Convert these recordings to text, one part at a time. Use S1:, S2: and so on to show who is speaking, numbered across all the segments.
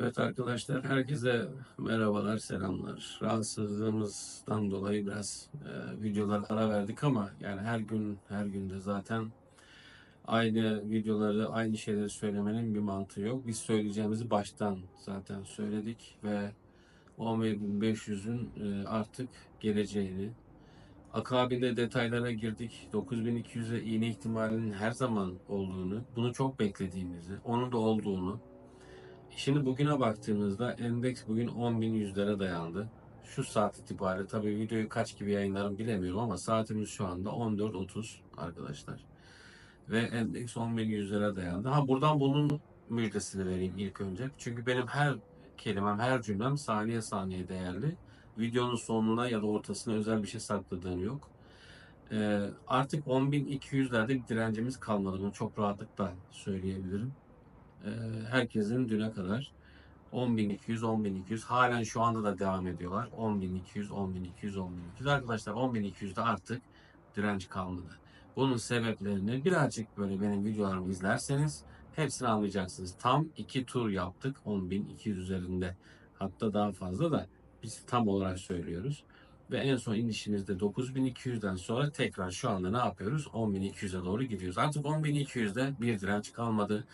S1: Evet arkadaşlar, herkese merhabalar, selamlar. Rahatsızlığımızdan dolayı biraz e, videolara ara verdik ama yani her gün, her günde zaten aynı videoları, aynı şeyleri söylemenin bir mantığı yok. Biz söyleyeceğimizi baştan zaten söyledik ve 11.500'ün e, artık geleceğini, akabinde detaylara girdik. 9200'e iğne ihtimalinin her zaman olduğunu, bunu çok beklediğimizi, onun da olduğunu, Şimdi bugüne baktığımızda endeks bugün 10.100'lere dayandı. Şu saat itibariyle tabii videoyu kaç gibi yayınlarım bilemiyorum ama saatimiz şu anda 14.30 arkadaşlar. Ve endeks 10.100'lere dayandı. Ha buradan bunun müjdesini vereyim ilk önce. Çünkü benim her kelimem, her cümlem saniye saniye değerli. Videonun sonuna ya da ortasına özel bir şey sakladığım yok. Ee, artık 10.200'lerde bir direncimiz kalmadı. Bunu çok rahatlıkla söyleyebilirim. Ee, herkesin düne kadar 10.200, 10.200 halen şu anda da devam ediyorlar. 10.200, 10.200, 10.200. Arkadaşlar 10.200'de artık direnç kalmadı. Bunun sebeplerini birazcık böyle benim videolarımı izlerseniz hepsini anlayacaksınız. Tam iki tur yaptık 10.200 üzerinde. Hatta daha fazla da biz tam olarak söylüyoruz. Ve en son inişimizde 9200'den sonra tekrar şu anda ne yapıyoruz? 10.200'e doğru gidiyoruz. Artık 10.200'de bir direnç kalmadı.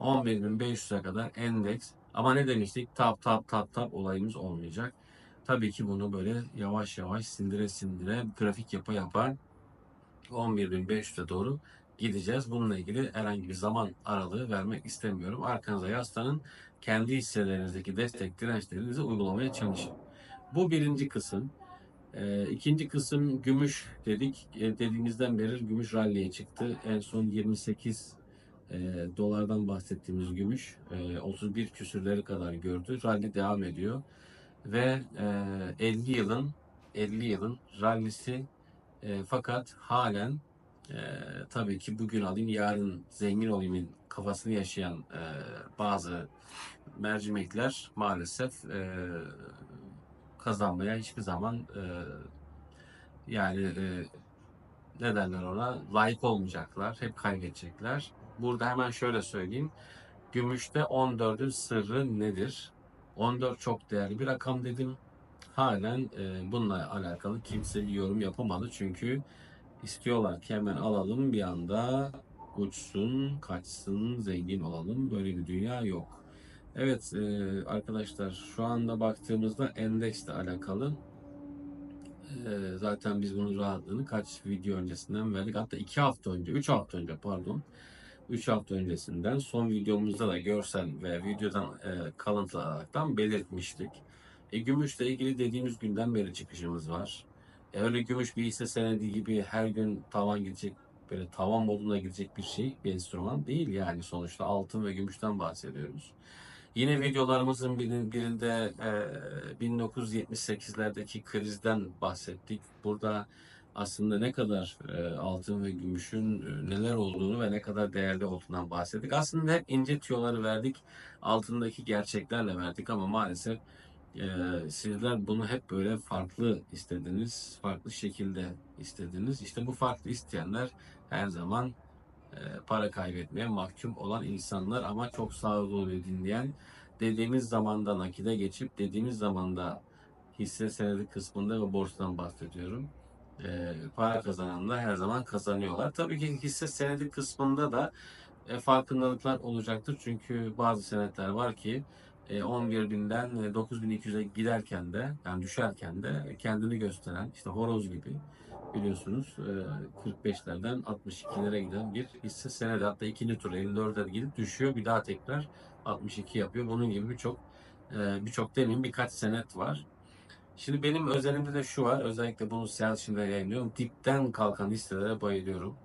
S1: 11.500'e kadar endeks. Ama ne demiştik? Tap tap tap tap olayımız olmayacak. Tabii ki bunu böyle yavaş yavaş sindire sindire grafik yapa yapa 11.500'e doğru gideceğiz. Bununla ilgili herhangi bir zaman aralığı vermek istemiyorum. Arkanıza yaslanın. Kendi hisselerinizdeki destek dirençlerinizi uygulamaya çalışın. Bu birinci kısım. E, ikinci kısım gümüş dedik. E, dediğimizden beri gümüş rally'e çıktı. En son 28 e, dolardan bahsettiğimiz gümüş e, 31 küsürleri kadar gördü. Rally devam ediyor. Ve e, 50 yılın 50 yılın rallisi e, fakat halen e, tabii ki bugün alayım yarın zengin olayımın kafasını yaşayan e, bazı mercimekler maalesef e, kazanmaya hiçbir zaman e, yani e, ne derler ona layık olmayacaklar. Hep kaybedecekler. Burada hemen şöyle söyleyeyim. Gümüşte 14'ün sırrı nedir? 14 çok değerli bir rakam dedim. Halen e, bununla alakalı kimse bir yorum yapamadı. Çünkü istiyorlar ki hemen alalım bir anda uçsun, kaçsın, zengin olalım. Böyle bir dünya yok. Evet e, arkadaşlar şu anda baktığımızda endeksle alakalı e, zaten biz bunun rahatlığını kaç video öncesinden verdik. Hatta iki hafta önce, üç hafta önce pardon. 3 hafta öncesinden son videomuzda da görsel ve videodan e, kalıntılaraktan belirtmiştik. E, gümüşle ilgili dediğimiz günden beri çıkışımız var. E, öyle gümüş bir hisse senedi gibi her gün tavan gidecek böyle tavan moduna gidecek bir şey bir enstrüman değil yani sonuçta altın ve gümüşten bahsediyoruz. Yine videolarımızın birinde e, 1978'lerdeki krizden bahsettik. Burada aslında ne kadar e, altın ve gümüşün e, neler olduğunu ve ne kadar değerli olduğundan bahsettik. Aslında hep ince tüyoları verdik. Altındaki gerçeklerle verdik ama maalesef e, sizler bunu hep böyle farklı istediniz. Farklı şekilde istediniz. İşte bu farklı isteyenler her zaman para kaybetmeye mahkum olan insanlar ama çok ve dinleyen dediğimiz zamanda nakide geçip dediğimiz zamanda hisse senedi kısmında ve borsadan bahsediyorum e, para kazananlar her zaman kazanıyorlar. Tabii ki hisse senedi kısmında da e, farkındalıklar olacaktır. Çünkü bazı senetler var ki e, 11 binden e, 9200'e giderken de yani düşerken de kendini gösteren işte horoz gibi biliyorsunuz e, 45'lerden 62'lere giden bir hisse senedi hatta ikinci tur 54'e gidip düşüyor bir daha tekrar 62 yapıyor. Bunun gibi birçok e, birçok demin birkaç senet var. Şimdi benim özelimde de şu var. Özellikle bunu Selçin'de yayınlıyorum. Dipten kalkan hisselere bayılıyorum.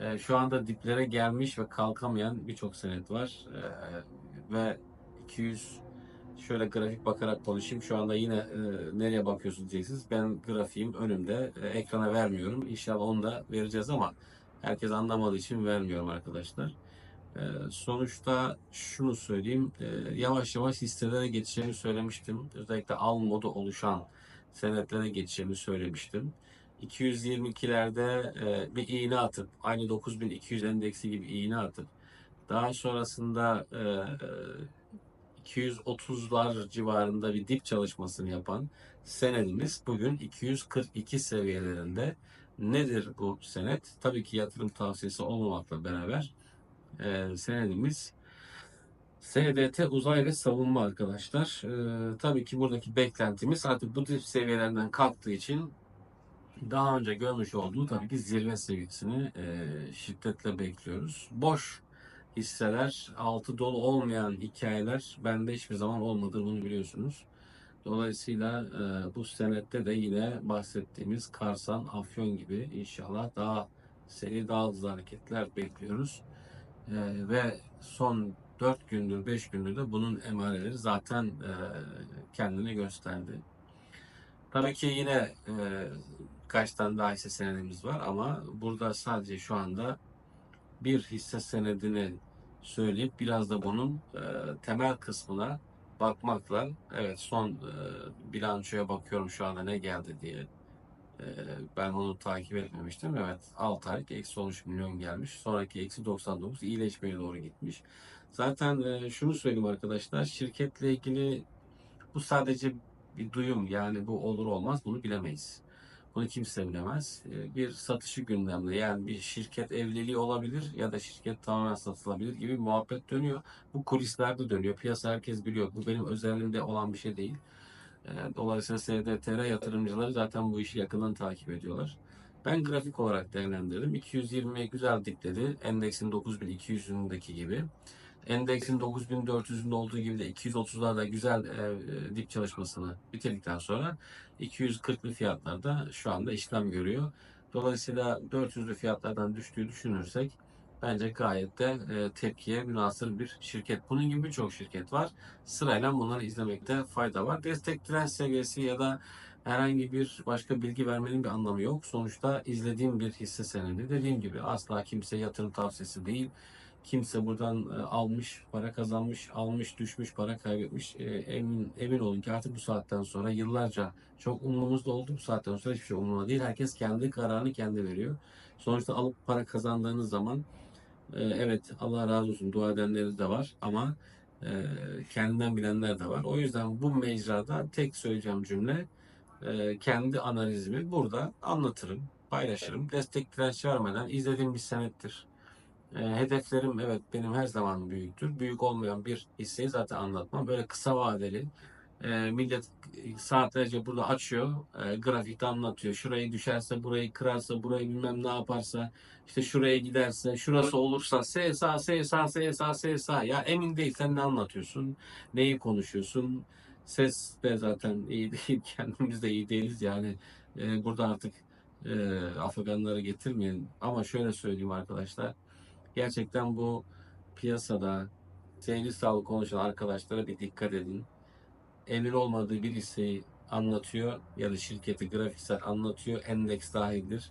S1: Ee, şu anda diplere gelmiş ve kalkamayan birçok senet var. Ve 200 şöyle grafik bakarak konuşayım. Şu anda yine e, nereye bakıyorsunuz diyeceksiniz. Ben grafiğim önümde. E, ekrana vermiyorum. İnşallah onu da vereceğiz ama herkes anlamadığı için vermiyorum arkadaşlar. Ee, sonuçta şunu söyleyeyim, ee, yavaş yavaş hisselere geçeceğimi söylemiştim. Özellikle al modu oluşan senetlere geçeceğimi söylemiştim. 222'lerde e, bir iğne atıp, aynı 9200 endeksi gibi iğne atıp, daha sonrasında 230'lar civarında bir dip çalışmasını yapan senedimiz bugün 242 seviyelerinde. Nedir bu senet? Tabii ki yatırım tavsiyesi olmamakla beraber e, senedimiz SDT uzay ve savunma arkadaşlar. E, tabii ki buradaki beklentimiz artık bu dip seviyelerden kalktığı için daha önce görmüş olduğu tabii ki zirve seviyesini e, şiddetle bekliyoruz. Boş hisseler, altı dolu olmayan hikayeler bende hiçbir zaman olmadı bunu biliyorsunuz. Dolayısıyla e, bu senette de yine bahsettiğimiz Karsan, Afyon gibi inşallah daha seri daha hızlı hareketler bekliyoruz. E, ve son 4 gündür 5 gündür de bunun emareleri zaten e, kendini gösterdi. Tabii ki yine e, kaç tane daha hisse senedimiz var ama burada sadece şu anda bir hisse senedini söyleyip biraz da bunun e, temel kısmına bakmakla evet son e, bilançoya bakıyorum şu anda ne geldi diye. E, ben onu takip etmemiştim. Evet 6 aylık eksi 13 milyon gelmiş. Sonraki eksi 99 iyileşmeye doğru gitmiş. Zaten e, şunu söyleyeyim arkadaşlar şirketle ilgili bu sadece bir duyum yani bu olur olmaz bunu bilemeyiz. Bunu kimse bilemez. Ee, Bir satışı gündemde yani bir şirket evliliği olabilir ya da şirket tamamen satılabilir gibi muhabbet dönüyor. Bu kulislerde dönüyor. Piyasa herkes biliyor. Bu benim özelimde olan bir şey değil. Ee, Dolayısıyla SDTR yatırımcıları zaten bu işi yakından takip ediyorlar. Ben grafik olarak değerlendirdim. 220 güzel dikledi. Endeksin 9200'ündeki gibi. Endeksin 9400'ünde olduğu gibi de 230'larda güzel e, e, dip çalışmasını bitirdikten sonra 240'lı fiyatlarda şu anda işlem görüyor. Dolayısıyla 400'lü fiyatlardan düştüğü düşünürsek bence gayet de e, tepkiye münasır bir şirket. Bunun gibi birçok şirket var. Sırayla bunları izlemekte fayda var. Destek direnç seviyesi ya da herhangi bir başka bilgi vermenin bir anlamı yok. Sonuçta izlediğim bir hisse senedi. Dediğim gibi asla kimse yatırım tavsiyesi değil. Kimse buradan e, almış, para kazanmış, almış, düşmüş, para kaybetmiş. E, emin emin olun ki artık bu saatten sonra yıllarca çok umurumuzda oldu. Bu saatten sonra hiçbir şey umurumda değil. Herkes kendi kararını kendi veriyor. Sonuçta alıp para kazandığınız zaman e, evet Allah razı olsun dua edenleri de var ama kendinden bilenler de var. O yüzden bu mecrada tek söyleyeceğim cümle kendi analizimi burada anlatırım, paylaşırım. Destek direnç vermeden izlediğim bir senettir. E, hedeflerim evet benim her zaman büyüktür. Büyük olmayan bir hisseyi zaten anlatmam. Böyle kısa vadeli e, millet saatlerce burada açıyor, e, grafikte anlatıyor. Şurayı düşerse, burayı kırarsa, burayı bilmem ne yaparsa, işte şuraya giderse, şurası olursa, SSA, SSA, SSA, SSA. Ya emin değilsen ne anlatıyorsun, neyi konuşuyorsun? Ses de zaten iyi değil, kendimiz de iyi değiliz. Yani e, burada artık e, Afganları getirmeyin. Ama şöyle söyleyeyim arkadaşlar. Gerçekten bu piyasada seyirci sağlık konuşan arkadaşlara bir dikkat edin. Emin olmadığı bir hisseyi anlatıyor ya da şirketi grafiksel anlatıyor. Endeks dahildir.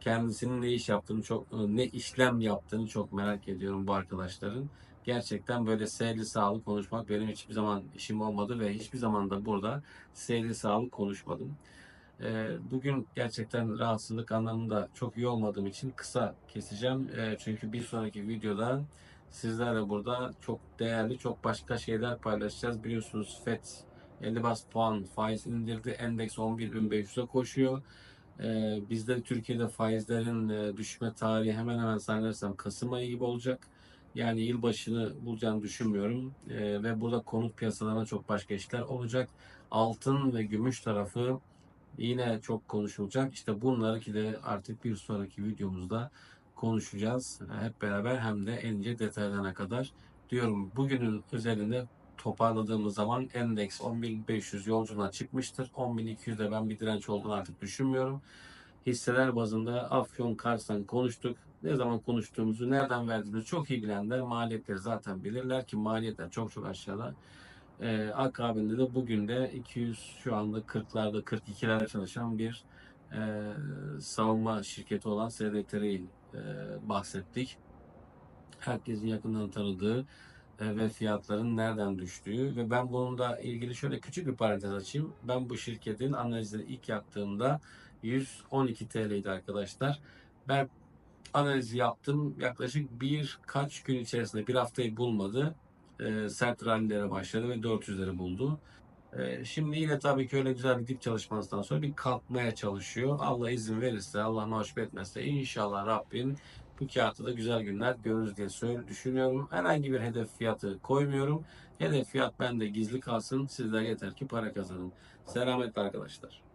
S1: Kendisinin ne iş yaptığını çok ne işlem yaptığını çok merak ediyorum bu arkadaşların. Gerçekten böyle seyirci sağlık konuşmak benim hiçbir zaman işim olmadı ve hiçbir zaman da burada seyirci sağlık konuşmadım. Ee, Bugün gerçekten rahatsızlık anlamında çok iyi olmadığım için kısa keseceğim. Ee, Çünkü bir sonraki videoda sizlerle burada çok değerli, çok başka şeyler paylaşacağız. Biliyorsunuz FED 50 bas puan faiz indirdi. Endeks 11.500'e koşuyor. Ee, Bizde Türkiye'de faizlerin e, düşme tarihi hemen hemen zannedersem Kasım ayı gibi olacak. Yani yılbaşını bulacağını düşünmüyorum. Ee, Ve burada konut piyasalarına çok başka işler olacak. Altın ve gümüş tarafı yine çok konuşulacak. İşte bunları ki de artık bir sonraki videomuzda konuşacağız. Hep beraber hem de en ince detaylarına kadar diyorum. Bugünün özelinde toparladığımız zaman endeks 10.500 yolculuğuna çıkmıştır. 10.200'de ben bir direnç olduğunu artık düşünmüyorum. Hisseler bazında Afyon Kars'tan konuştuk. Ne zaman konuştuğumuzu, nereden verdiğimizi çok iyi bilenler maliyetleri zaten bilirler ki maliyetler çok çok aşağıda. Ee, akabinde de bugün de 200 şu anda 40'larda 42'lerde çalışan bir e, savunma şirketi olan SDTR'yi e, bahsettik. Herkesin yakından tanıdığı e, ve fiyatların nereden düştüğü ve ben bununla ilgili şöyle küçük bir parantez açayım. Ben bu şirketin analizini ilk yaptığımda 112 TL'ydi arkadaşlar. Ben analizi yaptım yaklaşık birkaç gün içerisinde bir haftayı bulmadı. E, sert rallilere başladı ve 400'leri buldu. E, şimdi yine tabii ki öyle güzel bir dip çalışmasından sonra bir kalkmaya çalışıyor. Allah izin verirse, Allah nasip etmezse inşallah Rabbim bu kağıtta da güzel günler görürüz diye düşünüyorum. Herhangi bir hedef fiyatı koymuyorum. Hedef fiyat bende gizli kalsın. Sizler yeter ki para kazanın. Selametle arkadaşlar.